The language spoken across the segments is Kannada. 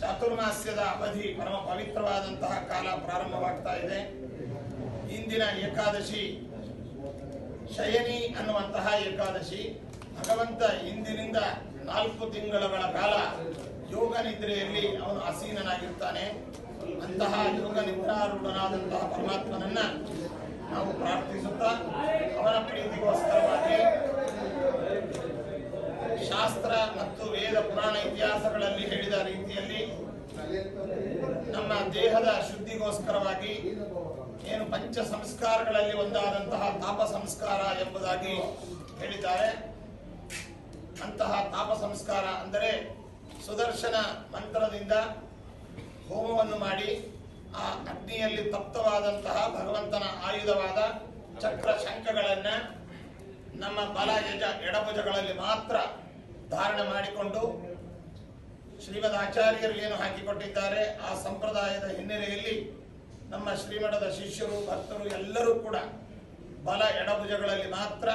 ಚಾತುರ್ಮಾಸ್ಯದ ಅವಧಿ ಪರಮ ಪವಿತ್ರವಾದಂತಹ ಕಾಲ ಪ್ರಾರಂಭವಾಗ್ತಾ ಇದೆ. ಇಂದಿನ ಏಕಾದಶಿ ಶಯನಿ ಅನ್ನುವಂತಹ ಏಕಾದಶಿ. ಭಗವಂತ ಇಂದಿನಿಂದ ನಾಲ್ಕು ತಿಂಗಳುಗಳ ಕಾಲ ಯೋಗ ನಿದ್ರೆಯಲ್ಲಿ ಅವನು ಆಸೀನನಾಗಿರ್ತಾನೆ. ಅಂತಹ ಯೋಗ ನಿದ್ರಾರೂಢನಾದಂತಹ ಪರಮಾತ್ಮನನ್ನ ನಾವು ಪ್ರಾರ್ಥಿಸುತ್ತಾ ಅವನ ಪ್ರೀತಿಗೋಸ್ಕರವಾಗಿ ಶಾಸ್ತ್ರ ಮತ್ತು ವೇದ ಪುರಾಣ ಇತಿಹಾಸಗಳಲ್ಲಿ ಹೇಳಿದ ರೀತಿಯಲ್ಲಿ ನಮ್ಮ ದೇಹದ ಶುದ್ಧಿಗೋಸ್ಕರವಾಗಿ ಏನು ಪಂಚ ಸಂಸ್ಕಾರಗಳಲ್ಲಿ ಒಂದಾದಂತಹ ತಾಪ ಸಂಸ್ಕಾರ ಎಂಬುದಾಗಿ ಹೇಳಿದ್ದಾರೆ. ಅಂತಹ ತಾಪ ಸಂಸ್ಕಾರ ಅಂದರೆ ಸುದರ್ಶನ ಮಂತ್ರದಿಂದ ಹೋಮವನ್ನು ಮಾಡಿ ಆ ಅಗ್ನಿಯಲ್ಲಿ ತಪ್ತವಾದಂತಹ ಭಗವಂತನ ಆಯುಧವಾದ ಚಕ್ರ ಶಂಖಗಳನ್ನ ನಮ್ಮ ಬಲ ಎಡಭುಜಗಳಲ್ಲಿ ಮಾತ್ರ ಧಾರಣೆ ಮಾಡಿಕೊಂಡು ಶ್ರೀಮದ್ ಆಚಾರ್ಯರು ಏನು ಹಾಕಿಕೊಟ್ಟಿದ್ದಾರೆ, ಆ ಸಂಪ್ರದಾಯದ ಹಿನ್ನೆಲೆಯಲ್ಲಿ ನಮ್ಮ ಶ್ರೀಮಠದ ಶಿಷ್ಯರು, ಭಕ್ತರು ಎಲ್ಲರೂ ಕೂಡ ಬಲ ಎಡಭುಜಗಳಲ್ಲಿ ಮಾತ್ರ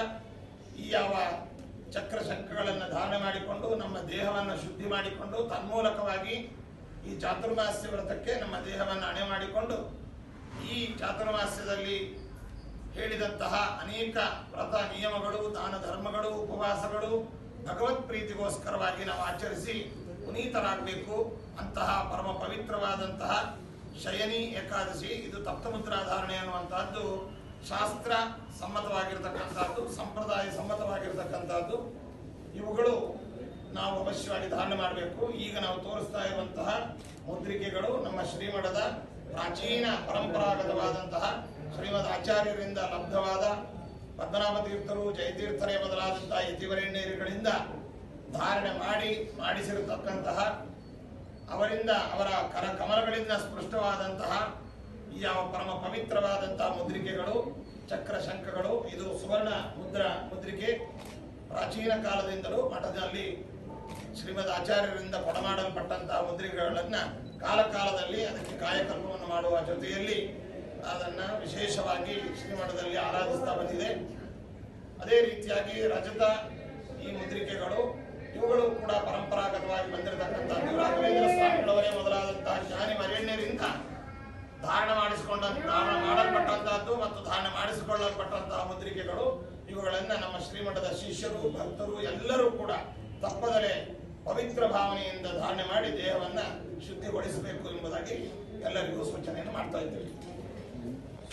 ಈ ಯಾವ ಚಕ್ರ ಶಂಖಗಳನ್ನು ಧಾರಣೆ ಮಾಡಿಕೊಂಡು, ನಮ್ಮ ದೇಹವನ್ನು ಶುದ್ಧಿ ಮಾಡಿಕೊಂಡು, ತನ್ಮೂಲಕವಾಗಿ ಈ ಚಾತುರ್ಮಾಸ್ಯ ವ್ರತಕ್ಕೆ ನಮ್ಮ ದೇಹವನ್ನು ಅಣೆ ಮಾಡಿಕೊಂಡು, ಈ ಚಾತುರ್ಮಾಸ್ಯದಲ್ಲಿ ಹೇಳಿದಂತಹ ಅನೇಕ ವ್ರತ ನಿಯಮಗಳು, ದಾನ ಧರ್ಮಗಳು, ಉಪವಾಸಗಳು ಭಗವತ್ ಪ್ರೀತಿಗೋಸ್ಕರವಾಗಿ ನಾವು ಆಚರಿಸಿ ಪುನೀತರಾಗಬೇಕು ಅಂತಹ ಪರಮ ಪವಿತ್ರವಾದಂತಹ ಶಯನಿ ಏಕಾದಶಿ. ಇದು ತಪ್ತಮುದ್ರಾಧಾರಣೆ ಅನ್ನುವಂತಹದ್ದು ಶಾಸ್ತ್ರ ಸಮ್ಮತವಾಗಿರ್ತಕ್ಕಂಥದ್ದು ಸಂಪ್ರದಾಯ ಸಮ್ಮತವಾಗಿರ್ತಕ್ಕಂಥದ್ದು ಇವುಗಳು ನಾವು ಅವಶ್ಯವಾಗಿ ಧಾರಣೆ ಮಾಡಬೇಕು. ಈಗ ನಾವು ತೋರಿಸ್ತಾ ಇರುವಂತಹ ಮುದ್ರಿಕೆಗಳು ನಮ್ಮ ಶ್ರೀಮಠದ ಪ್ರಾಚೀನ ಪರಂಪರಾಗತವಾದಂತಹ ಶ್ರೀಮದ್ ಆಚಾರ್ಯರಿಂದ ಲಬ್ಧವಾದ ಪದ್ಮನಾಭ ತೀರ್ಥರು ಜಯತೀರ್ಥರೇ ಮೊದಲಾದಂತಹ ಯತಿವರೆಣ್ಣೀರುಗಳಿಂದ ಧಾರಣೆ ಮಾಡಿ ಮಾಡಿಸಿರತಕ್ಕಂತಹ ಅವರಿಂದ ಅವರ ಕರ ಕಮಲಗಳಿಂದ ಸ್ಪೃಷ್ಟವಾದಂತಹ ಈ ಯಾವ ಪರಮ ಪವಿತ್ರವಾದಂತಹ ಮುದ್ರಿಕೆಗಳು ಚಕ್ರ ಶಂಖಗಳು ಇದು ಸುವರ್ಣ ಮುದ್ರ ಮುದ್ರಿಕೆ ಪ್ರಾಚೀನ ಕಾಲದಿಂದಲೂ ಮಠದಲ್ಲಿ ಶ್ರೀಮದ್ ಆಚಾರ್ಯರಿಂದ ಕೊಡಮಾಡಲ್ಪಟ್ಟಂತಹ ಮುದ್ರಿಕೆಗಳನ್ನ ಕಾಲಕಾಲದಲ್ಲಿ ಅದಕ್ಕೆ ಕಾಯಕಲ್ಪವನ್ನು ಮಾಡುವ ಜೊತೆಯಲ್ಲಿ ಅದನ್ನ ವಿಶೇಷವಾಗಿ ಶ್ರೀಮಠದಲ್ಲಿ ಆರಾಧಿಸ್ತಾ ಬಂದಿದೆ. ಅದೇ ರೀತಿಯಾಗಿ ರಜತ ಈ ಮುದ್ರಿಕೆಗಳು, ಇವುಗಳು ಕೂಡ ಪರಂಪರಾಗತವಾಗಿ ಬಂದಿರತಕ್ಕಂಥದ್ದು ರಾಘವೇಂದ್ರ ಸ್ವಾಮಿಗಳವರೇ ಮೊದಲಾದಂತಹ ಜ್ಞಾನಿ ಮರಣ್ಯರಿಂದ ಧಾರಣ ಮಾಡಿಸಿಕೊಂಡ, ಧಾರಣ ಮಾಡಲ್ಪಟ್ಟಂತಹದ್ದು ಮತ್ತು ಧಾರಣ ಮಾಡಿಸಿಕೊಳ್ಳಲ್ಪಟ್ಟಂತಹ ಮುದ್ರಿಕೆಗಳು, ಇವುಗಳನ್ನ ನಮ್ಮ ಶ್ರೀಮಠದ ಶಿಷ್ಯರು, ಭಕ್ತರು ಎಲ್ಲರೂ ಕೂಡ ತಪ್ಪದಲೇ ಪವಿತ್ರ ಭಾವನೆಯಿಂದ ಧಾರಣೆ ಮಾಡಿ ದೇಹವನ್ನ ಶುದ್ಧಿಗೊಳಿಸಬೇಕು ಎಂಬುದಾಗಿ ಎಲ್ಲರಿಗೂ ಸೂಚನೆಯನ್ನು ಮಾಡ್ತಾ ಇದ್ದೇವೆ.